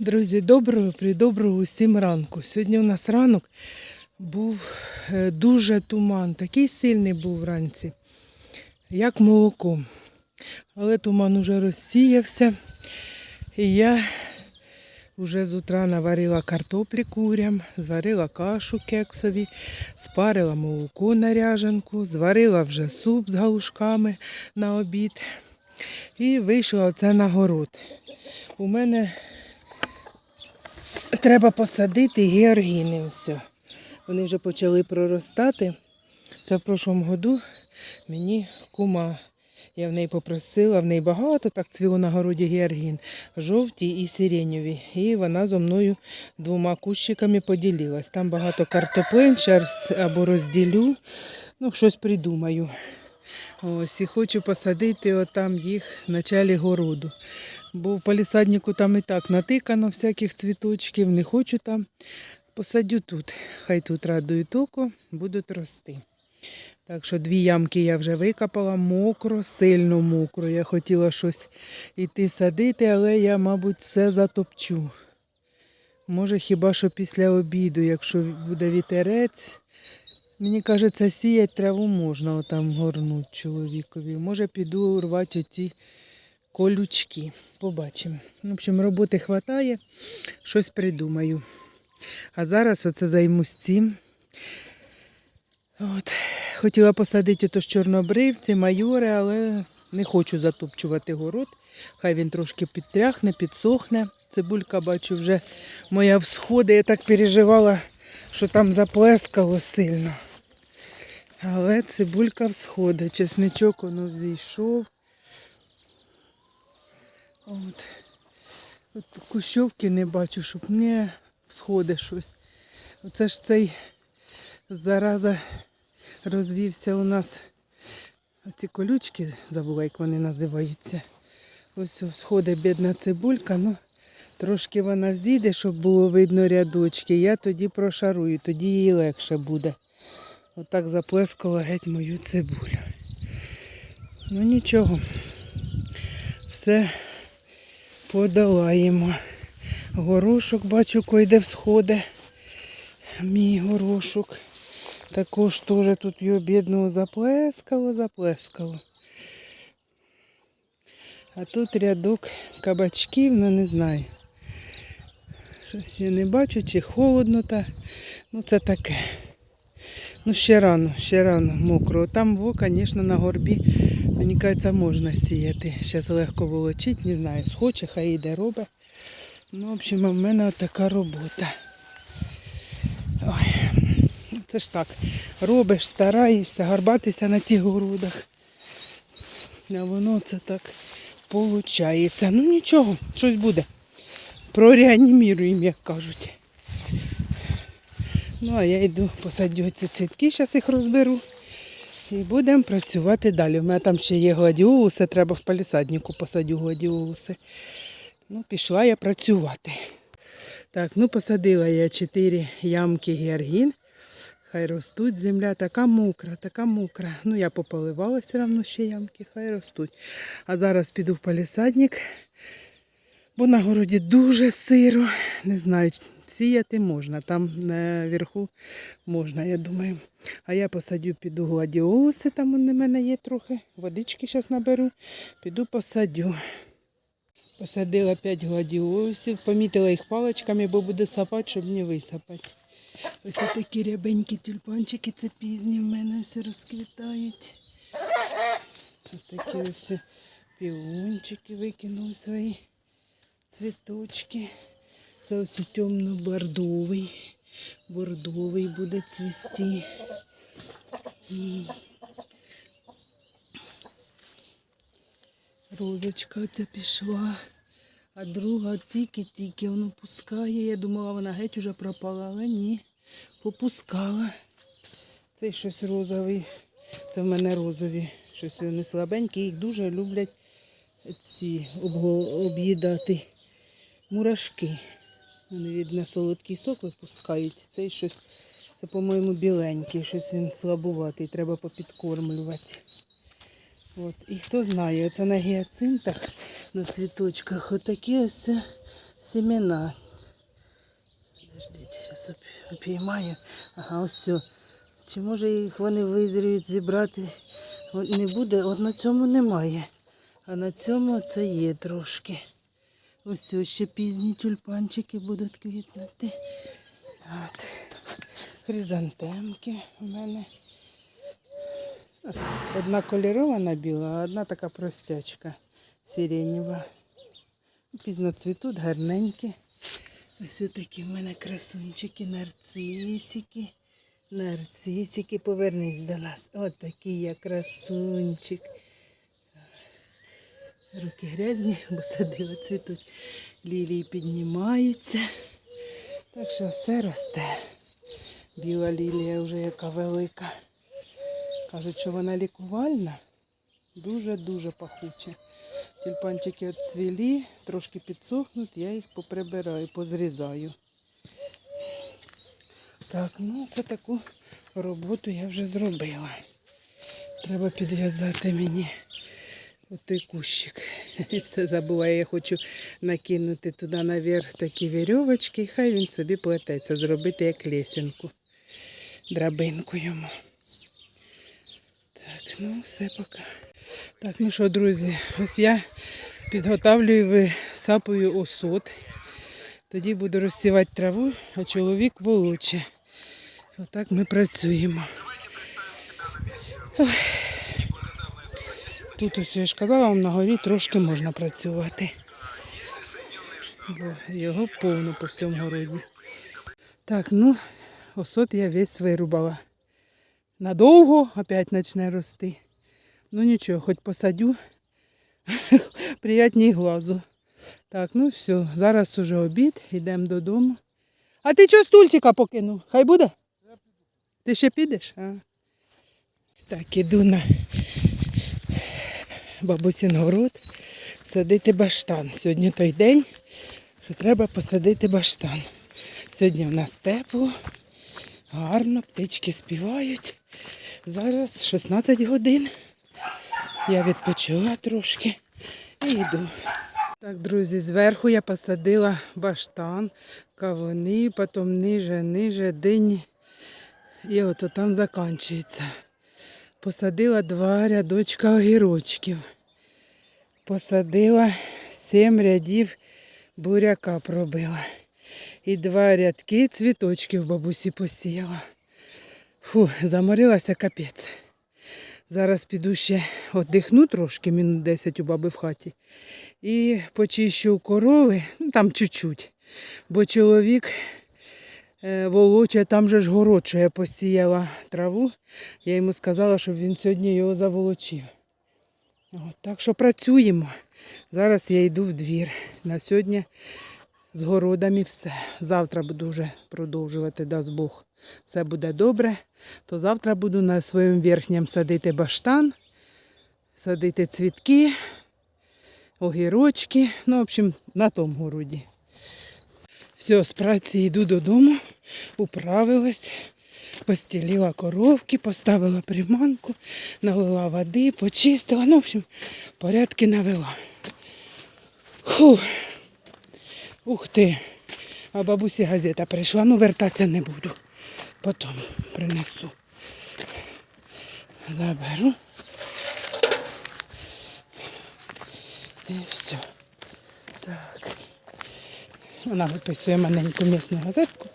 Друзі, доброго придоброго усім ранку. Сьогодні у нас ранок був е, дуже туман, такий сильний був вранці, як молоко. Але туман уже розсіявся. І я вже з утра наварила картоплі курям, зварила кашу кексові, спарила молоко на ряжанку, зварила вже суп з галушками на обід. І вийшла оце на город. У мене Треба посадити георгіни. Ось. Вони вже почали проростати. Це в прошлому году мені кума. Я в неї попросила, в неї багато так цвіло на городі георгін, жовті і сиренєві. І вона зо мною двома кущиками поділилась. Там багато картоплин, зараз або розділю, ну, щось придумаю. Ось, і хочу посадити отам їх в началі городу. Бо в палісаднику там і так натикано всяких цвіточків, не хочу там. Посадю тут. Хай тут радують око, будуть рости. Так що дві ямки я вже викопала, мокро, сильно мокро. Я хотіла щось іти садити, але я, мабуть, все затопчу. Може, хіба що після обіду, якщо буде вітерець. Мені кажеться, сіять траву можна отам горнуть чоловікові. Може, піду рвати оті колючки. Побачимо. В общем, роботи вистачає, щось придумаю. А зараз оце займусь цим. От. Хотіла посадити ото ж чорнобривці, майори, але не хочу затопчувати город. Хай він трошки підтряхне, підсохне. Цибулька, бачу, вже моя всходи. Я так переживала, що там заплескало сильно. Але цибулька всходить. Чесничок воно взійшов. От. От кущовки не бачу, щоб не всходить щось. Оце ж цей зараза розвівся у нас. Оці колючки, забула, як вони називаються. Ось сходить бідна цибулька, ну трошки вона взійде, щоб було видно рядочки. Я тоді прошарую, тоді їй легше буде. Отак заплескала геть мою цибулю. Ну нічого, все подолаємо. Горошок бачу, койде всходи. Мій горошок. Також теж тут його бідного заплескало, заплескало. А тут рядок кабачків, ну не знаю. Щось я не бачу, чи холодно, та ну це таке. Ну, ще рано, ще рано, мокро. Там, во, звісно, на горбі, мені кажеться, можна сіяти. Зараз легко волочить, не знаю, схоче, хай йде робить. Ну, в общем, в мене така робота. Ой, це ж так. Робиш, стараєшся, гарбатися на тих городах. А воно це так виходить. Ну нічого, щось буде. Прореаніміруємо, як кажуть. Ну, а я йду посадю ці цвітки, зараз їх розберу. І будемо працювати далі. У мене там ще є гладіолуси, треба в палісаднику посадю гладіолуси. Ну, пішла я працювати. Так, ну посадила я 4 ямки георгін. Хай ростуть, земля така мокра, така мокра. Ну, я пополивала все одно ще ямки, хай ростуть. А зараз піду в палісадник, бо на городі дуже сиро. Не знаю, сіяти можна. Там наверху можна, я думаю. А я посадю, піду гладіолуси, там у мене є трохи. Водички зараз наберу, піду посадю. Посадила 5 гладіолусів, помітила їх паличками, бо буду сапати, щоб не висапати. Ось такі рябенькі тюльпанчики, це пізні в мене все розквітають. Ось такі ось піончики викинули свої цвіточки. Це ось темно-бордовий. Бордовий буде цвісти. Розочка оця пішла. А друга тільки-тільки воно пускає. Я думала, вона геть уже пропала, але ні, попускала. Цей щось розовий. Це в мене розові. Щось вони слабенькі. Їх дуже люблять ці об'їдати мурашки. Вони від на солодкий сок випускають. Цей щось, це, по-моєму, біленький, щось він слабуватий, треба попідкормлювати. От. І хто знає, оце на гіацинтах, на цвіточках, отакі ось семена. Подождіть, зараз опіймаю. Ага, ось все. Чи може їх вони визріють зібрати? Не буде, от на цьому немає. А на цьому це є трошки. Ось ось ще пізні тюльпанчики будуть квітнути. От. Хризантемки у мене. Одна кольорована біла, а одна така простячка сиренєва. Пізно цвітуть, гарненькі. Ось такі в мене красунчики, нарцисики. Нарцисики, повернись до нас. От такий я красунчик. Руки грязні, бо садила цвітуть. Лілії піднімаються. Так що все росте. Біла лілія вже яка велика. Кажуть, що вона лікувальна. Дуже-дуже пахуча. Тюльпанчики відцвілі, трошки підсохнуть, я їх поприбираю, позрізаю. Так, ну це таку роботу я вже зробила. Треба підв'язати мені отой кущик. І все забуваю, я хочу накинути туди наверх такі вірьовочки, хай він собі плететься, зробити як лесенку, драбинку йому. Так, ну все поки. Так, ну що, друзі, ось я підготавлюю висапую осот. Тоді буду розсівати траву, а чоловік волоче. Отак ми працюємо. Ой. Тут ось я ж казала, вам на горі трошки можна працювати. Бо його повно по всьому городі. Так, ну, осот я весь вирубала. Надовго опять почне рости. Ну нічого, хоч посадю. Приятній глазу. Так, ну все, зараз уже обід, йдемо додому. А ти чого стульчика покинув? Хай буде? Ти ще підеш? А? Так, іду на бабусин город садити баштан. Сьогодні той день, що треба посадити баштан. Сьогодні в нас тепло, гарно, птички співають. Зараз 16 годин. Я відпочила трошки і йду. Так, друзі, зверху я посадила баштан, кавуни, потім ниже, ниже, дині. І от там закінчується. Посадила два рядочка огірочків. Посадила сім рядів буряка пробила. І два рядки цвіточків бабусі посіяла. Фу, заморилася капець. Зараз піду ще віддихну трошки, мінут 10 у баби в хаті. І почищу корови, ну там чуть-чуть. Бо чоловік волоче, там же ж город, що я посіяла траву. Я йому сказала, щоб він сьогодні його заволочив. От, так що працюємо. Зараз я йду в двір. На сьогодні з городами все. Завтра буду вже продовжувати, дасть Бог. Все буде добре. То завтра буду на своєму верхньому садити баштан, садити цвітки, огірочки. Ну, в общем, на тому городі. Все, з праці йду додому, управилась, постілила коровки, поставила приманку, налила води, почистила. Ну, в общем, порядки навела. Фух. Ух ти. А бабусі газета прийшла, ну вертатися не буду. Потім принесу. Заберу. І все. Так. Вона виписує маленьку місну газетку,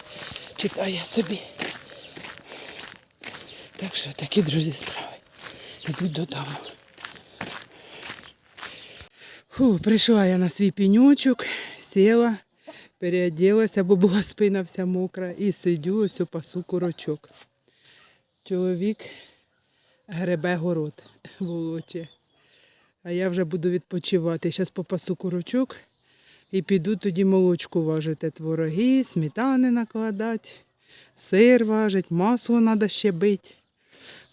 читає собі. Так що такі, друзі, справи. Йдуть додому. Фу, прийшла я на свій пеньочок, сіла, переоделася, бо була спина вся мокра, і сидю, ось пасу курочок. Чоловік гребе город волоче. А я вже буду відпочивати. Зараз попасу курочок і піду тоді молочку важити. Твороги, сметани накладати, сир важить, масло треба ще бити.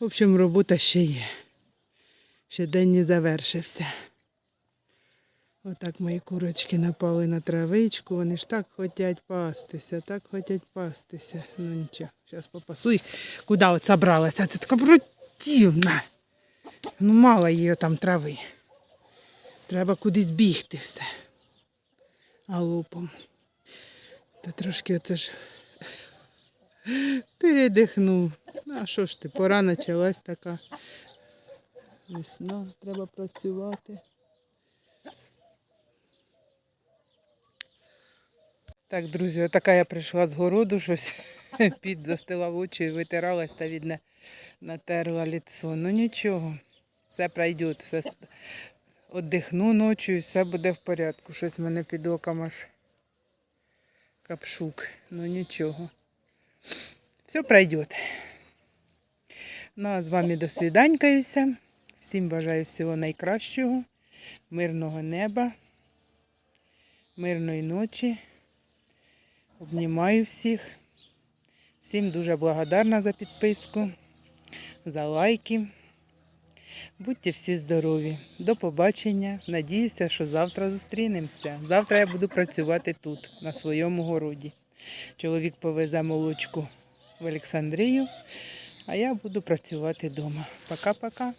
В общем, робота ще є. Ще день не завершився. Отак мої курочки напали на травичку. Вони ж так хочуть пастися, так хочуть пастися. Ну нічого, зараз попасу їх. Куди от забралася? Це така противна. Ну, мало її там трави. Треба кудись бігти все. Галопом. Та трошки оце передихнув. Ну, а що ж ти, пора почалась така. Весна, треба працювати. Так, друзі, отака я прийшла з городу, щось під застила очі, витиралась та відне натерла ліцо. Ну нічого, все пройде, все Отдихну ночі і все буде в порядку. Щось в мене під оком аж капшук. Ну нічого. Все пройде. Ну а з вами до свіданькаюся. Всім бажаю всього найкращого, мирного неба, мирної ночі. Обнімаю всіх. Всім дуже благодарна за підписку, за лайки. Будьте всі здорові. До побачення. Надіюся, що завтра зустрінемося. Завтра я буду працювати тут, на своєму городі. Чоловік повезе молочку в Олександрію, а я буду працювати вдома. Пока-пока.